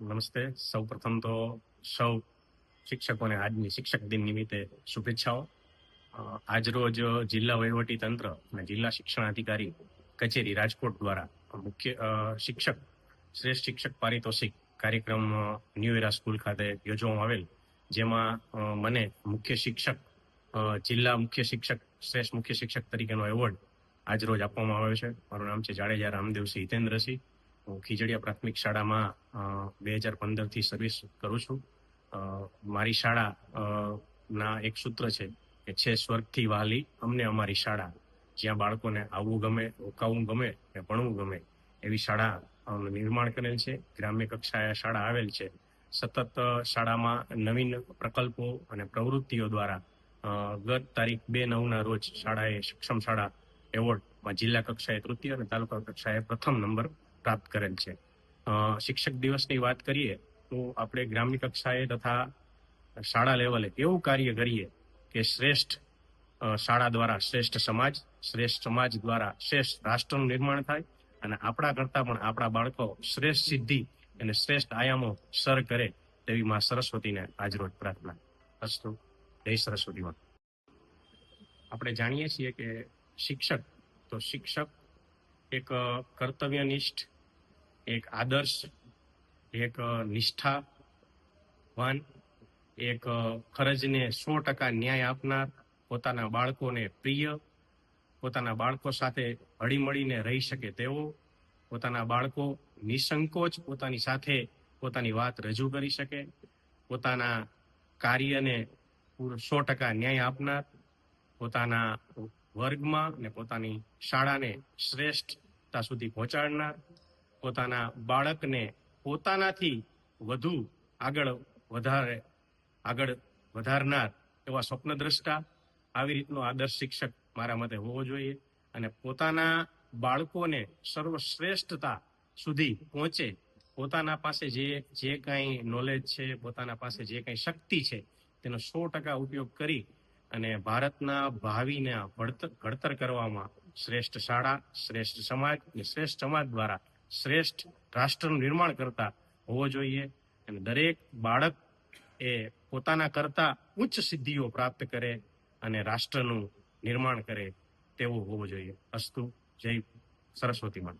નમસ્તે. સૌ પ્રથમ તો સૌ શિક્ષકોને આજની શિક્ષક દિન નિમિત્તે શુભેચ્છાઓ. આજરોજ જિલ્લા વહીવટી તંત્ર અને જિલ્લા શિક્ષણાધિકારી કચેરી રાજકોટ દ્વારા મુખ્ય શિક્ષક, શ્રેષ્ઠ શિક્ષક પારિતોષિક કાર્યક્રમ ન્યુ એરા સ્કૂલ ખાતે યોજવામાં આવેલ, જેમાં મને મુખ્ય શિક્ષક જિલ્લા મુખ્ય શિક્ષક, શ્રેષ્ઠ મુખ્ય શિક્ષક તરીકેનો એવોર્ડ આજરોજ આપવામાં આવ્યો છે. મારું નામ છે જાડેજા રામદેવસિંહ હિતેન્દ્રસિંહ. ખીજડીયા પ્રાથમિક શાળામાં બે હજાર પંદરથી સર્વિસ કરું છું. મારી શાળા ના એક સૂત્ર છે કે છે સ્વર્ગથી વાલી અમને અમારી શાળા. જ્યાં બાળકોને આવવું ગમે, રોકાવું ગમે ને ભણવું ગમે એવી શાળા નિર્માણ કરેલ છે. ગ્રામ્ય કક્ષાએ શાળા આવેલ છે. સતત શાળામાં નવીન પ્રકલ્પો અને પ્રવૃત્તિઓ દ્વારા ગત તારીખ બે નવના રોજ શાળાએ સક્ષમ શાળા એવોર્ડમાં જિલ્લા કક્ષાએ તૃતીય અને તાલુકા કક્ષાએ પ્રથમ નંબર પ્રાપ્ત કરેલ છે. શિક્ષક દિવસની વાત કરીએ તો આપણે ગ્રામ્ય કક્ષાએ તથા શાળા લેવલે એવું કાર્ય કરીએ કે શ્રેષ્ઠ શાળા દ્વારા શ્રેષ્ઠ સમાજ શ્રેષ્ઠ સમાજ દ્વારા શ્રેષ્ઠ રાષ્ટ્રનું નિર્માણ થાય અને આપણા કરતા પણ આપણા બાળકો શ્રેષ્ઠ સિદ્ધિ અને શ્રેષ્ઠ આયામો સર કરે તેવી માં સરસ્વતીને આજરોજ પ્રાર્થના. અસ્તુ. જય સરસ્વતી માં આપણે જાણીએ છીએ કે શિક્ષક, તો શિક્ષક એક કર્તવ્યનિષ્ઠ એક આદર્શ, એક નિષ્ઠાવાન, એક ફરજને સો ટકા ન્યાય આપનાર, પોતાના બાળકોને પ્રિય, પોતાના બાળકો સાથે હળીમળીને રહી શકે તેવો, પોતાના બાળકો નિસંકોચ પોતાની સાથે પોતાની વાત રજૂ કરી શકે, પોતાના કાર્યને સો ટકા ન્યાય આપનાર, પોતાના વર્ગમાં ને પોતાની શાળાને શ્રેષ્ઠતા સુધી પહોંચાડનાર પોતાના બાળકને પોતાનાથી વધુ આગળ વધારે, આગળ વધારનાર એવા સ્વપ્નદ્રષ્ટા આવી રીતનો આદર્શ શિક્ષક મારા મતે હોવો જોઈએ અને પોતાના બાળકોને સર્વશ્રેષ્ઠતા સુધી પહોંચે, પોતાના પાસે જે જે કાંઈ નોલેજ છે, પોતાના પાસે જે કાંઈ શક્તિ છે, તેનો સો ટકા ઉપયોગ કરી અને ભારતના ભાવિને ઘડતર કરવામાં શ્રેષ્ઠ શાળા, શ્રેષ્ઠ સમાજ અને શ્રેષ્ઠ સમાજ દ્વારા શ્રેષ્ઠ રાષ્ટ્રનું નિર્માણ કરતા હોવો જોઈએ અને દરેક બાળક એ પોતાના કરતા ઉચ્ચ સિદ્ધિઓ પ્રાપ્ત કરે અને રાષ્ટ્રનું નિર્માણ કરે તેવું હોવું જોઈએ. અસ્તુ, જય સરસ્વતી માં